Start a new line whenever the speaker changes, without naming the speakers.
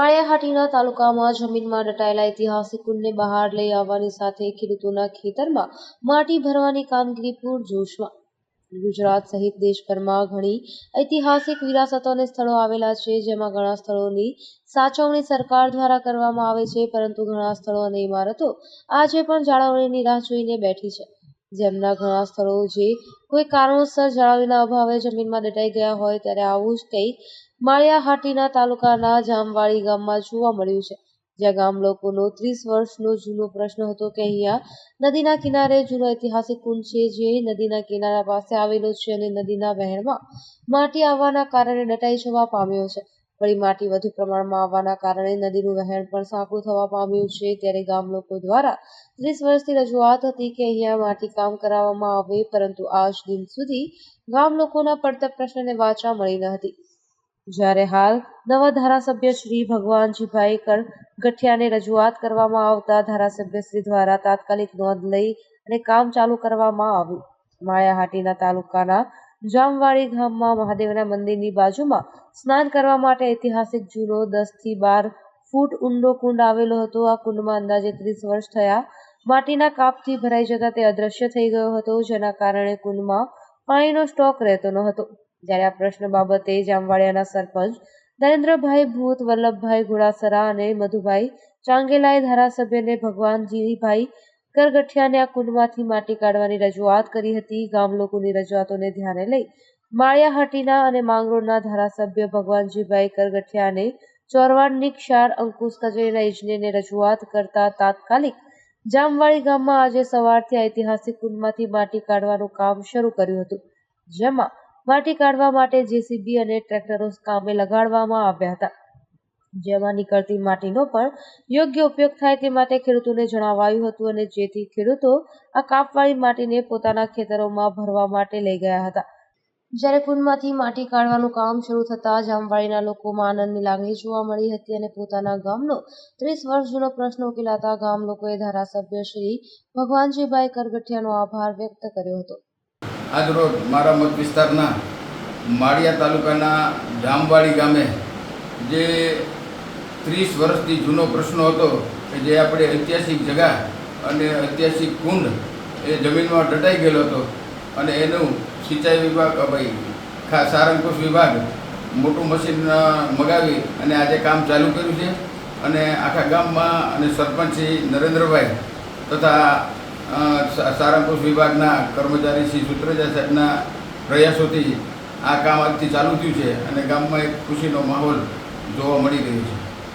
હાટીના તાલુકામાં જમીનમાં દટાયેલા ઐતિહાસિક કુંડને બહાર લઈ આવવાની સાથે ખેડૂતોના ખેતરમાં માટી ભરવાની કામગીરી પૂરજોશમાં. ગુજરાત સહિત દેશભરમાં ઘણી ઐતિહાસિક વિરાસતો અને સ્થળો આવેલા છે, જેમાં ઘણા સ્થળોની સાચવણી સરકાર દ્વારા કરવામાં આવે છે, પરંતુ ઘણા સ્થળો અને ઇમારતો આજે પણ જાળવણીની રાહ જોઈને બેઠી છે. જેમના ઘણા સ્થળો જે કોઈ કારણોસર જાળવણીના અભાવે જમીનમાં દટાઈ ગયા હોય, ત્યારે આવું જ કંઈક માળિયાહાટીના તાલુકાના જામવાડી ગામમાં જોવા મળ્યું છે, જ્યાં ગામ લોકોનો ત્રીસ વર્ષનો જૂનો પ્રશ્ન હતો કે અહીંયા નદીના કિનારે જૂનો ઐતિહાસિક કુંડ છે જે નદીના કિનારા પાસે આવેલો છે અને નદીના વહેણમાં માટી આવવાના કારણે દટાઈ જવા પામ્યો છે. વળી માટી વધુ પ્રમાણમાં આવવાના કારણે નદીનું વહેણ પણ સાંકડું થવા પામ્યું છે, ત્યારે ગામ લોકો દ્વારા ત્રીસ વર્ષથી રજૂઆત હતી કે અહીંયા માટી કામ કરાવવામાં આવે, પરંતુ આજ દિન સુધી ગામ લોકોના પડતર પ્રશ્નને વાચા મળી ન હતી. જ્યારે હાલ નવા ધારાસભ્ય શ્રી ભગવાનજીભાઈ કર ગઠિયાને રજૂઆત કરવામાં આવતા ધારાસભ્ય શ્રી દ્વારા તાત્કાલિક નોંધ લઈ અને કામ ચાલુ કરવામાં આવ્યું. માયાહાટીના તાલુકાના જામવાડી ગામમાં મહાદેવના મંદિરની બાજુમાં સ્નાન કરવા માટે ઐતિહાસિક જૂનો દસથી બાર ફૂટ ઊંડો કુંડ આવેલો હતો. આ કુંડમાં અંદાજે ત્રીસ વર્ષ થયા. માટીના કાપથી ભરાઈ જતા તે અદ્રશ્ય થઈ ગયો હતો, જેના કારણે કુંડમાં પાણીનો સ્ટોક રહેતો ન હતો. જ્યારે આ પ્રશ્ન બાબતે જામવાડિયાના સરપંચ નરેન્દ્રભાઈ ભૂત, વલ્લભભાઈ ઘોડાસરા અને મધુભાઈ ચાંગેલાએ ધારાસભ્યને ભગવાનજીભાઈ કરગઠિયાને આ કુંડમાંથી માટી કાઢવાની રજૂઆત કરી હતી. ગામ લોકોની રજૂઆતોને ધ્યાને લઈ માળિયાહાટીના અને માંગરોળના ધારાસભ્ય ભગવાનજીભાઈ કરગઠિયાને ચોરવાડની ક્ષાર અંકુશ કચેરીના ઇજનેરને રજૂઆત કરતા તાત્કાલિક જામવાડી ગામમાં આજે સવારથી ઐતિહાસિક કુંડમાંથી માટી કાઢવાનું કામ શરૂ કર્યું હતું, જેમાં માટી કાઢવા માટે જેસીબી અને ટ્રેક્ટરો કામે લગાડવામાં આવ્યા હતા. જેમાં નીકળતી માટીનો પણ યોગ્ય ઉપયોગ થાય તે માટે ખેડૂતોને જણાવાયું હતું અને જેથી ખેડૂતો આ કાપવાળી માટીને પોતાના ખેતરોમાં ભરવા માટે લઈ ગયા હતા. જ્યારે કુંડમાંથી માટી કાઢવાનું કામ શરૂ થતાં જામવાડીના લોકોમાં આનંદની લાગણી જોવા મળી હતી અને પોતાના ગામનો ત્રીસ વર્ષ જૂનો પ્રશ્ન ઉકેલાતા ગામ લોકોએ ધારાસભ્ય શ્રી ભગવાનજીભાઈ કરગઠિયાનો આભાર વ્યક્ત કર્યો હતો.
આજરોજ મારા મત વિસ્તારના માળિયા તાલુકાના જામવાડી ગામે જે ત્રીસ વર્ષથી જૂનો પ્રશ્ન હતો કે જે આપણે ઐતિહાસિક જગા અને ઐતિહાસિક કુંડ એ જમીનમાં ડટાઈ ગયેલો હતો અને એનું સિંચાઈ વિભાગ ભાઈ, ખા સારંગપુર વિભાગ મોટું મશીન મગાવી અને આજે કામ ચાલુ કર્યું છે. અને આખા ગામમાં અને સરપંચ શ્રી નરેન્દ્રભાઈ તથા સારંગપુર વિભાગના કર્મચારી શ્રી સુત્રેજા સાહેબના પ્રયાસોથી આ કામ આજથી ચાલુ થયું છે અને ગામમાં એક ખુશીનો માહોલ જોવા મળી રહ્યો છે.